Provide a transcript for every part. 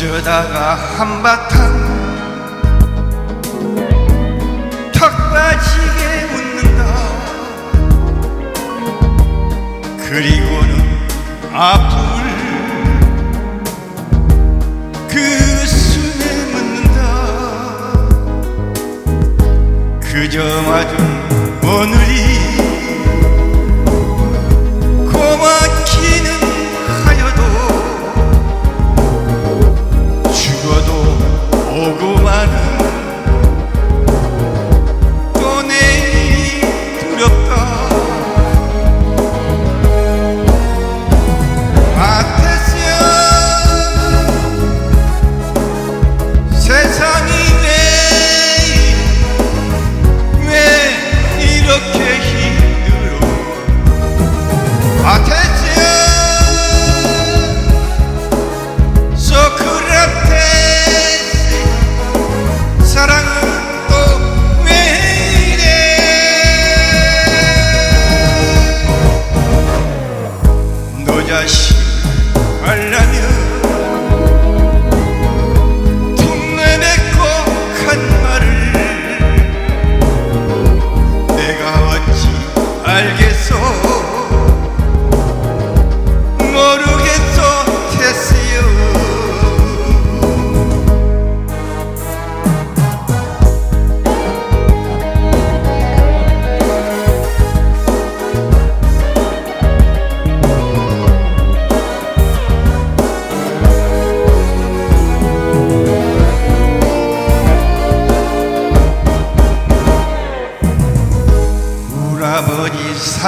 한바탕 턱 빠지게 웃는다 그리고는 아픔을 그 숨에 묻는다 그저 마준 오늘이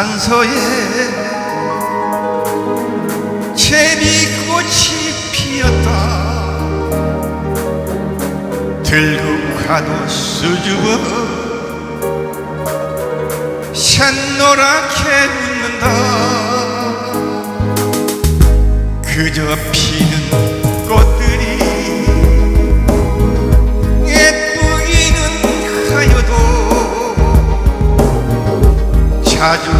산소에 제비꽃이 피었다. 들고 가도 수줍어 샛노랗게 웃는다. 그저 피는 꽃들이 예쁘기는 하여도 자주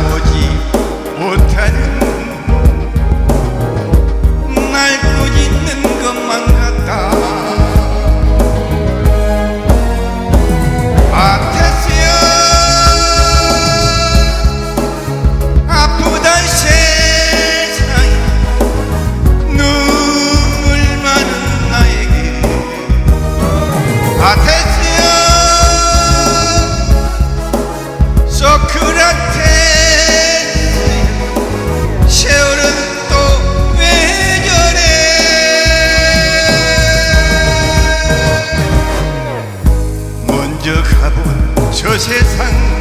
먼저 가본 저 세상